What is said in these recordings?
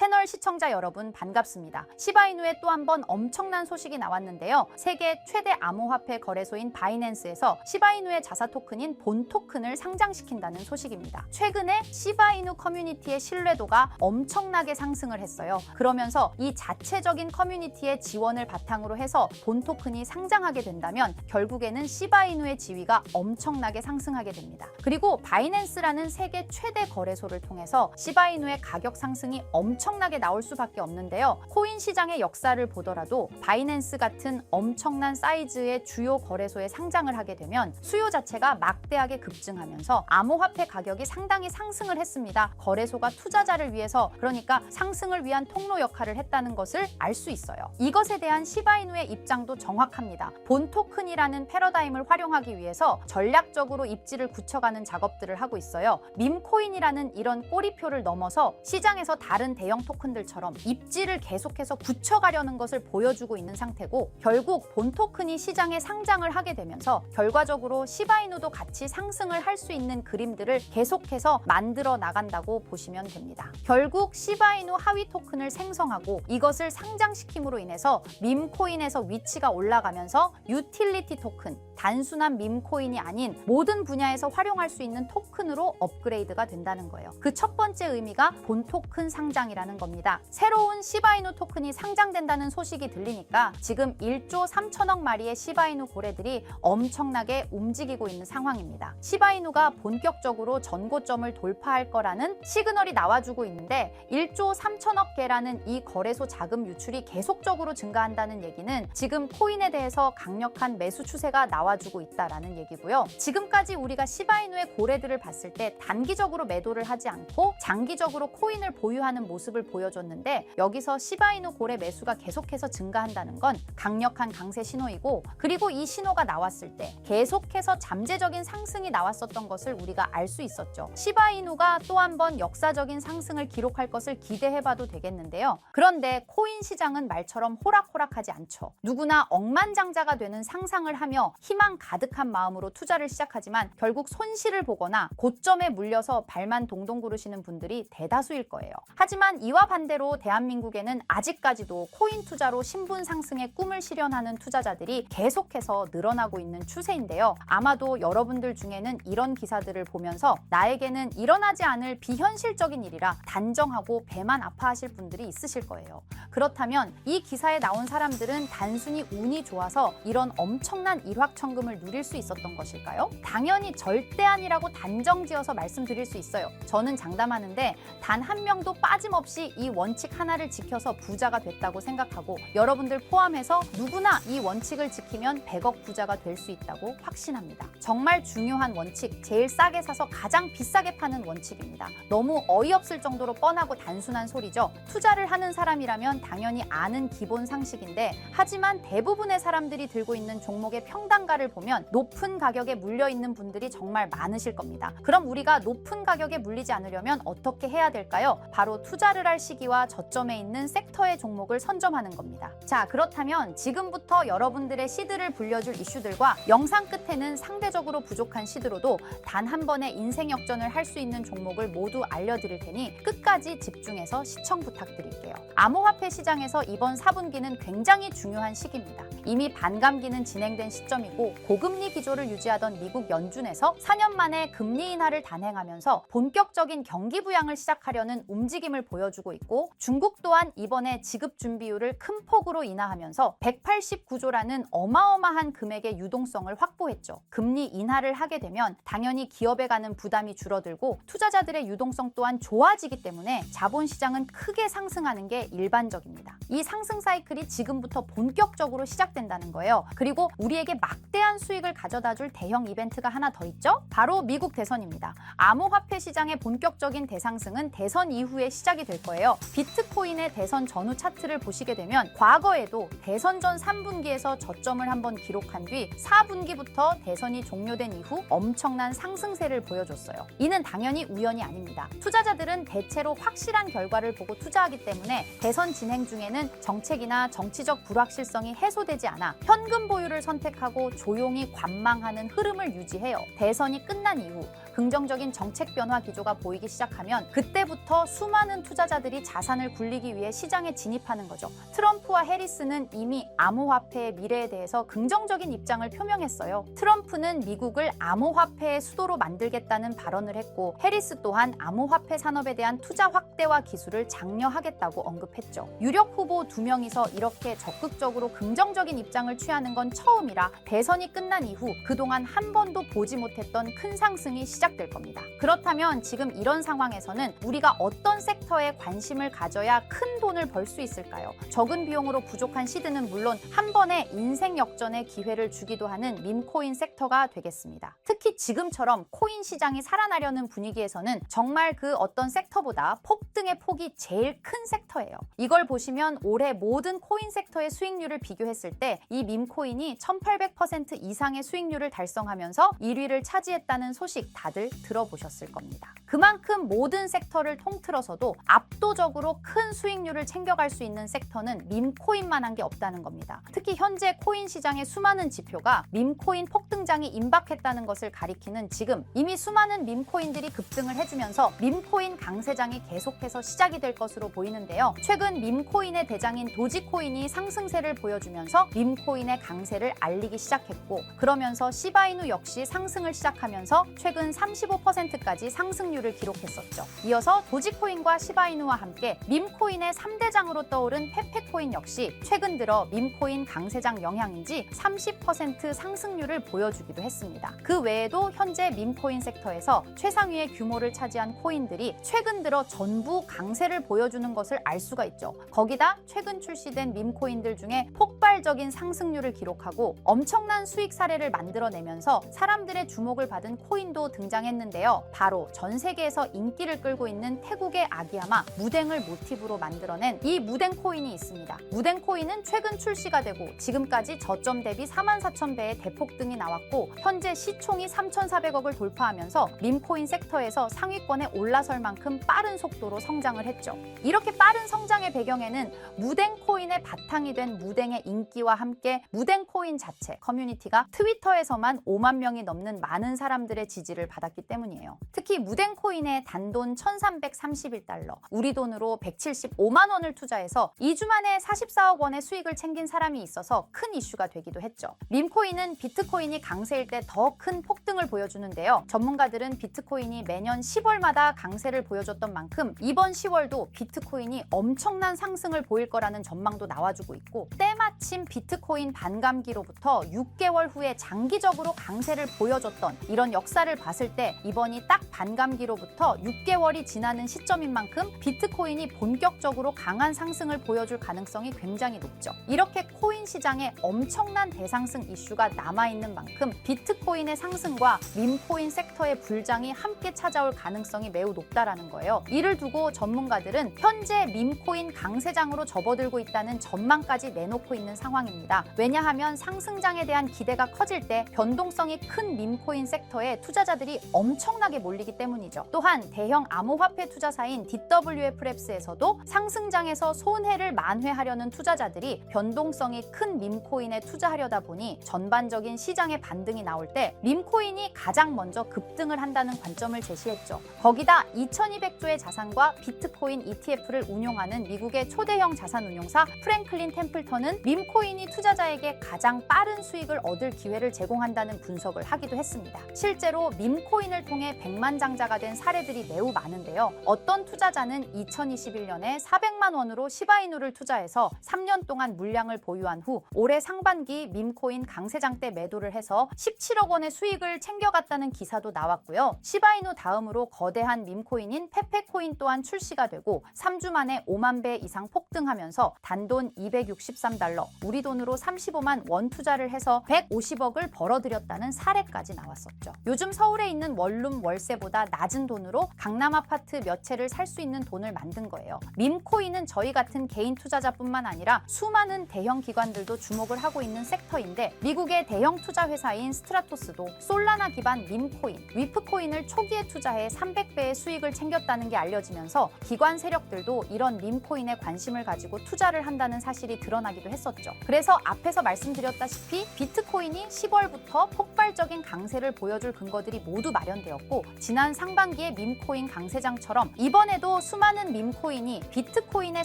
채널 시청자 여러분 반갑습니다. 시바이누의 또한 번 엄청난 소식이 나왔는데요. 세계 최대 암호화폐 거래소인 바이낸스에서 시바이누의 자사 토큰인 본 토큰을 상장시킨다는 소식입니다. 최근에 시바이누 커뮤니티의 신뢰도가 엄청나게 상승을 했어요. 그러면서 이 자체적인 커뮤니티의 지원을 바탕으로 해서 본 토큰이 상장하게 된다면 결국에는 시바이누의 지위가 엄청나게 상승하게 됩니다. 그리고 바이낸스라는 세계 최대 거래소를 통해서 시바이누의 가격 상승이 엄청 나게 나올 수밖에 없는데요. 코인 시장의 역사를 보더라도 바이낸스 같은 엄청난 사이즈의 주요 거래소에 상장을 하게 되면 수요 자체가 막대하게 급증하면서 암호화폐 가격이 상당히 상승을 했습니다. 거래소가 투자자를 위해서 그러니까 상승을 위한 통로 역할을 했다는 것을 알 수 있어요. 이것에 대한 시바이누의 입장도 정확합니다. 본 토큰이라는 패러다임을 활용하기 위해서 전략적으로 입지를 굳혀가는 작업들을 하고 있어요. 밈코인이라는 이런 꼬리표를 넘어서 시장에서 다른 대형 토큰들처럼 입지를 계속해서 굳혀가려는 것을 보여주고 있는 상태고 결국 본 토큰이 시장에 상장을 하게 되면서 결과적으로 시바이누도 같이 상승을 할 수 있는 그림들을 계속해서 만들어 나간다고 보시면 됩니다. 결국 시바이누 하위 토큰을 생성하고 이것을 상장시킴으로 인해서 밈코인에서 위치가 올라가면서 유틸리티 토큰 단순한 밈코인이 아닌 모든 분야에서 활용할 수 있는 토큰으로 업그레이드가 된다는 거예요. 그 첫 번째 의미가 본 토큰 상장이라 는 겁니다. 새로운 시바이누 토큰이 상장된다는 소식이 들리니까 지금 1조 3천억 마리의 시바이누 고래들이 엄청나게 움직이고 있는 상황입니다. 시바이누가 본격적으로 전고점을 돌파할 거라는 시그널이 나와주고 있는데 1조 3천억 개라는 이 거래소 자금 유출이 계속적으로 증가한다는 얘기는 지금 코인에 대해서 강력한 매수 추세가 나와주고 있다라는 얘기고요. 지금까지 우리가 시바이누의 고래들을 봤을 때 단기적으로 매도를 하지 않고 장기적으로 코인을 보유하는 모습 을 보여줬는데 여기서 시바이누 고래 매수가 계속해서 증가한다는 건 강력한 강세 신호이고 그리고 이 신호가 나왔을 때 계속해서 잠재적인 상승이 나왔었던 것을 우리가 알 수 있었죠. 시바이누가 또 한 번 역사적인 상승을 기록할 것을 기대해봐도 되겠는데요. 그런데 코인 시장은 말처럼 호락호락하지 않죠. 누구나 억만장자가 되는 상상을 하며 희망 가득한 마음으로 투자를 시작하지만 결국 손실을 보거나 고점에 물려서 발만 동동 구르시는 분들이 대다수일 거예요. 하지만 이와 반대로 대한민국에는 아직까지도 코인 투자로 신분 상승의 꿈을 실현하는 투자자들이 계속해서 늘어나고 있는 추세인데요. 아마도 여러분들 중에는 이런 기사들을 보면서 나에게는 일어나지 않을 비현실적인 일이라 단정하고 배만 아파하실 분들이 있으실 거예요. 그렇다면 이 기사에 나온 사람들은 단순히 운이 좋아서 이런 엄청난 일확천금을 누릴 수 있었던 것일까요? 당연히 절대 아니라고 단정 지어서 말씀드릴 수 있어요. 저는 장담하는데 단 한 명도 빠짐없이 이 원칙 하나를 지켜서 부자가 됐다고 생각하고 여러분들 포함해서 누구나 이 원칙을 지키면 100억 부자가 될 수 있다고 확신합니다. 정말 중요한 원칙, 제일 싸게 사서 가장 비싸게 파는 원칙입니다. 너무 어이없을 정도로 뻔하고 단순한 소리죠. 투자를 하는 사람이라면 당연히 아는 기본 상식인데 하지만 대부분의 사람들이 들고 있는 종목의 평단가를 보면 높은 가격에 물려 있는 분들이 정말 많으실 겁니다. 그럼 우리가 높은 가격에 물리지 않으려면 어떻게 해야 될까요? 바로 투자를 할 시기와 저점에 있는 섹터의 종목을 선점하는 겁니다. 자, 그렇다면 지금부터 여러분들의 시드를 불려줄 이슈들과 영상 끝에는 상대적으로 부족한 시드로도 단 한 번의 인생 역전을 할 수 있는 종목을 모두 알려드릴 테니 끝까지 집중해서 시청 부탁드릴게요. 암호화폐 시장에서 이번 4분기는 굉장히 중요한 시기입니다. 이미 반감기는 진행된 시점이고 고금리 기조를 유지하던 미국 연준에서 4년 만에 금리 인하를 단행하면서 본격적인 경기 부양을 시작하려는 움직임을 보여 주고 있고 중국 또한 이번에 지급 준비율을 큰 폭으로 인하하면서 189조라는 어마어마한 금액의 유동성을 확보했죠. 금리 인하를 하게 되면 당연히 기업에 가는 부담이 줄어들고 투자자들의 유동성 또한 좋아지기 때문에 자본 시장은 크게 상승하는 게 일반적입니다. 이 상승 사이클이 지금부터 본격적으로 시작된다는 거예요. 그리고 우리에게 막대한 수익을 가져다 줄 대형 이벤트가 하나 더 있죠? 바로 미국 대선입니다. 암호화폐 시장의 본격적인 대상승은 대선 이후에 시작이 될 거예요. 비트코인의 대선 전후 차트를 보시게 되면 과거에도 대선 전 3분기에서 저점을 한번 기록한 뒤 4분기부터 대선이 종료된 이후 엄청난 상승세를 보여줬어요. 이는 당연히 우연이 아닙니다. 투자자들은 대체로 확실한 결과를 보고 투자하기 때문에 대선 진행 중에는 정책이나 정치적 불확실성이 해소되지 않아 현금 보유를 선택하고 조용히 관망하는 흐름을 유지해요. 대선이 끝난 이후 긍정적인 정책 변화 기조가 보이기 시작하면 그때부터 수많은 투자자 들이 자산을 굴리기 위해 시장에 진입하는 거죠. 트럼프와 해리스는 이미 암호화폐의 미래에 대해서 긍정적인 입장을 표명했어요. 트럼프는 미국을 암호화폐의 수도로 만들겠다는 발언을 했고 해리스 또한 암호화폐 산업에 대한 투자 확대와 기술을 장려하겠다고 언급했죠. 유력 후보 두 명이서 이렇게 적극적으로 긍정적인 입장을 취하는 건 처음이라 대선이 끝난 이후 그동안 한 번도 보지 못했던 큰 상승이 시작될 겁니다. 그렇다면 지금 이런 상황에서는 우리가 어떤 섹터에 관심을 가져야 큰 돈을 벌 수 있을까요? 적은 비용으로 부족한 시드는 물론 한 번에 인생 역전의 기회를 주기도 하는 밈코인 섹터가 되겠습니다. 특히 지금처럼 코인 시장이 살아나려는 분위기에서는 정말 그 어떤 섹터보다 폭등의 폭이 제일 큰 섹터예요. 이걸 보시면 올해 모든 코인 섹터의 수익률을 비교했을 때이 밈코인이 1800% 이상의 수익률을 달성하면서 1위를 차지했다는 소식 다들 들어보셨을 겁니다. 그만큼 모든 섹터를 통틀어서도 압도적으로 큰 수익률을 챙겨갈 수 있는 섹터는 밈코인만한 게 없다는 겁니다. 특히 현재 코인 시장의 수많은 지표가 밈코인 폭등장이 임박했다는 것을 가리키는 지금 이미 수많은 밈코인들이 급등을 해주면서 밈코인 강세장이 계속해서 시작이 될 것으로 보이는데요. 최근 밈코인의 대장인 도지코인이 상승세를 보여주면서 밈코인의 강세를 알리기 시작했고 그러면서 시바이누 역시 상승을 시작하면서 최근 35%까지 상승률을 기록했었죠. 이어서 도지코인과 시바이 누와 함께 밈코인의 3대장으로 떠오른 페페코인 역시 최근 들어 밈코인 강세장 영향인지 30% 상승률을 보여주기도 했습니다. 그 외에도 현재 밈코인 섹터에서 최상위의 규모를 차지한 코인들이 최근 들어 전부 강세를 보여주는 것을 알 수가 있죠. 거기다 최근 출시된 밈코인들 중에 폭발적인 상승률을 기록하고 엄청난 수익 사례를 만들어내면서 사람들의 주목을 받은 코인도 등장했는데요. 바로 전 세계에서 인기를 끌고 있는 태국의 아기야마 무댕을 모티브로 만들어낸 이 무댕 코인이 있습니다. 무댕 코인은 최근 출시가 되고 지금까지 저점 대비 44,000배의 대폭등이 나왔고 현재 시총이 3,400억을 돌파하면서 밈코인 섹터에서 상위권에 올라설 만큼 빠른 속도로 성장을 했죠. 이렇게 빠른 성장의 배경에는 무댕 코인의 바탕이 된 무댕의 인기와 함께 무댕 코인 자체 커뮤니티가 트위터에서만 5만 명이 넘는 많은 사람들의 지지를 받았기 때문이에요. 특히 무댕 코인의 단돈 1,331달러, 우리 돈으로 175만 원을 투자해서 2주 만에 44억 원의 수익을 챙긴 사람이 있어서 큰 이슈가 되기도 했죠. 밈코인은 비트코인이 강세일 때 더 큰 폭등을 보여주는데요. 전문가들은 비트코인이 매년 10월마다 강세를 보여줬던 만큼 이번 10월도 비트코인이 엄청난 상승을 보일 거라는 전망도 나와주고 있고 때마침 비트코인 반감기로부터 6개월 후에 장기적으로 강세를 보여줬던 이런 역사를 봤을 때 이번이 딱 반감기로부터 6개월이 지나는 시점인 만큼 비트코인이 본격적으로 강한 상승을 보여줄 가능성이 굉장히 높죠. 이렇게 코인 시장에 엄청난 대상승 이슈가 남아있는 만큼 비트코인의 상승과 밈코인 섹터의 불장이 함께 찾아올 가능성이 매우 높다라는 거예요. 이를 두고 전문가들은 현재 밈코인 강세장으로 접어들고 있다는 전망까지 내놓고 있는 상황입니다. 왜냐하면 상승장에 대한 기대가 커질 때 변동성이 큰 밈코인 섹터에 투자자들이 엄청나게 몰리기 때문이죠. 또한 대형 암호화폐 투자사인 DWF 프랩스에서도 상승장에서 손해를 만회하려는 투자자들이 변동성이 큰 밈코인에 투자하려다 보니 전반적인 시장의 반등이 나올 때 밈코인이 가장 먼저 급등을 한다는 관점을 제시했죠. 거기다 2200조의 자산과 비트코인 ETF를 운용하는 미국의 초대형 자산운용사 프랭클린 템플턴은 밈코인이 투자자에게 가장 빠른 수익을 얻을 기회를 제공한다는 분석을 하기도 했습니다. 실제로 밈코인을 통해 백만장자가 된 사례들이 매우 많은데요. 어떤 투자자는 2021년에 400만 원으로 시바이누를 투자해서 3년 동안 물량을 보유한 후 올해 상반기 밈코인 강세장 때 매도를 해서 17억 원의 수익을 챙겨갔다는 기사도 나왔고요. 시바이누 다음으로 거대한 밈코인인 페페코인 또한 출시가 되고 3주 만에 5만 배 이상 폭등하면서 단돈 263달러, 우리 돈으로 35만 원 투자를 해서 150억을 벌어들였다는 사례까지 나왔었죠. 요즘 서울에 있는 원룸 월세보다 낮은 돈으로 강남 아파트 몇 채를 살 수 있는 돈을 만든 거예요. 밈코인은 저희 같은 개인 투자자뿐만 아니라 수많은 대형 기관들도 주목을 하고 있는 섹터인데 미국의 대형 투자 회사인 스트라토스도 솔라나 기반 밈코인, 위프코인을 초기에 투자해 300배의 수익을 챙겼다는 게 알려지면서 기관 세력들도 이런 밈코인에 관심을 가지고 투자를 한다는 사실이 드러나기도 했었죠. 그래서 앞에서 말씀드렸다시피 비트코인이 10월부터 폭발적인 강세를 보여줄 근거들이 모두 마련되었고 지난 상반기의 밈코인 강세장처럼 이번에도 수많은 밈코인이 비트코인의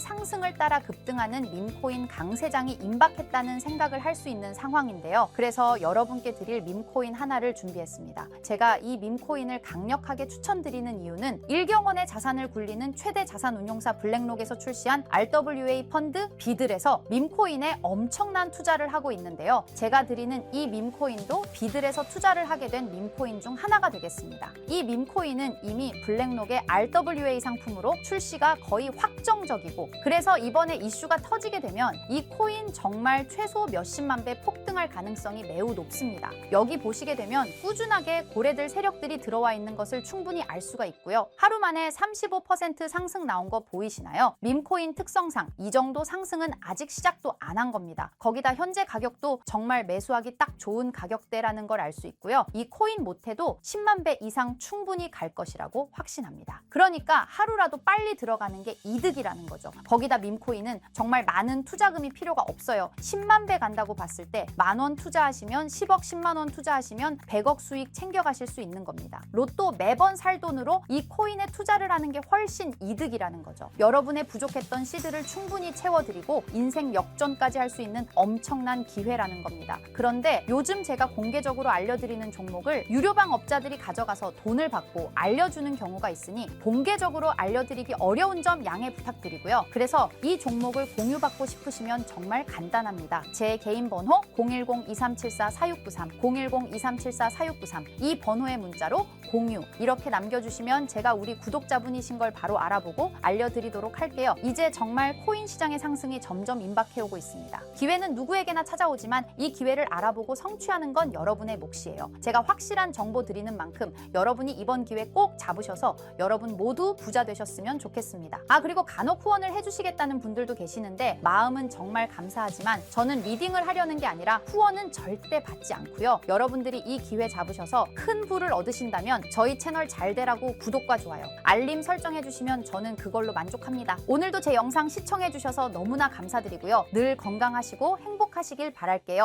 상승을 따라 급등하는 밈코인 강세장이 임박했다는 생각을 할 수 있는 상황인데요. 그래서 여러분께 드릴 밈코인 하나를 준비했습니다. 제가 이 밈코인을 강력하게 추천드리는 이유는 일경원의 자산을 굴리는 최대 자산 운용사 블랙록에서 출시한 RWA 펀드 비들에서 밈코인에 엄청난 투자를 하고 있는데요. 제가 드리는 이 밈코인도 비들에서 투자를 하게 된 밈코인 중 하나가 되겠습니다. 이 밈코인은 이미 블랙록의 RWA 상품으로 출시가 거의 확정적이고 그래서 이번에 이슈가 터지게 되면 이 코인 정말 최소 몇십만 배 폭등할 가능성이 매우 높습니다. 여기 보시게 되면 꾸준하게 고래들 세력들이 들어와 있는 것을 충분히 알 수가 있고요. 하루 만에 35% 상승 나온 거 보이시나요? 밈코인 특성상 이 정도 상승은 아직 시작도 안 한 겁니다. 거기다 현재 가격도 정말 매수하기 딱 좋은 가격대라는 걸 알 수 있고요. 이 코인 못해도 10만 배 이상 충분히 갈 것이라고 확신합니다. 그러니까 하루라도 빨리 들어가는 게 이득이라는 거죠. 거기다 밈코인은 정말 많은 투자금이 필요가 없어요. 10만 배 간다고 봤을 때 만 원 투자하시면 10억, 10만 원 투자하시면 100억 수익 챙겨가실 수 있는 겁니다. 로또 매번 살 돈으로 이 코인에 투자를 하는 게 훨씬 이득이라는 거죠. 여러분의 부족했던 시드를 충분히 채워드리고 인생 역전까지 할 수 있는 엄청난 기회라는 겁니다. 그런데 요즘 제가 공개적으로 알려드리는 종목을 유료방 업자들이 가져가서 돈을 받고 알려주는 경우가 있으니 공개적으로 알려드리 기 어려운 점 양해 부탁드리고요. 그래서 이 종목을 공유받고 싶으시면 정말 간단합니다. 제 개인 번호 010-2374-4693, 010-2374-4693 이 번호의 문자로 공유 이렇게 남겨주시면 제가 우리 구독자분이신 걸 바로 알아보고 알려드리도록 할게요. 이제 정말 코인 시장의 상승이 점점 임박해오고 있습니다. 기회는 누구에게나 찾아오지만 이 기회를 알아보고 성취하는 건 여러분의 몫이에요. 제가 확실한 정보 드리는 만큼 여러분이 이번 기회 꼭 잡으셔서 여러분 모두 부자 되 셨으면 좋겠습니다. 아 그리고 간혹 후원을 해주시겠다는 분들도 계시는데 마음은 정말 감사하지만 저는 리딩을 하려는 게 아니라 후원은 절대 받지 않고요. 여러분들이 이 기회 잡으셔서 큰 부를 얻으신다면 저희 채널 잘 되라고 구독과 좋아요, 알림 설정해 주시면 저는 그걸로 만족합니다. 오늘도 제 영상 시청해 주셔서 너무나 감사드리고요. 늘 건강하시고 행복하시길 바랄게요.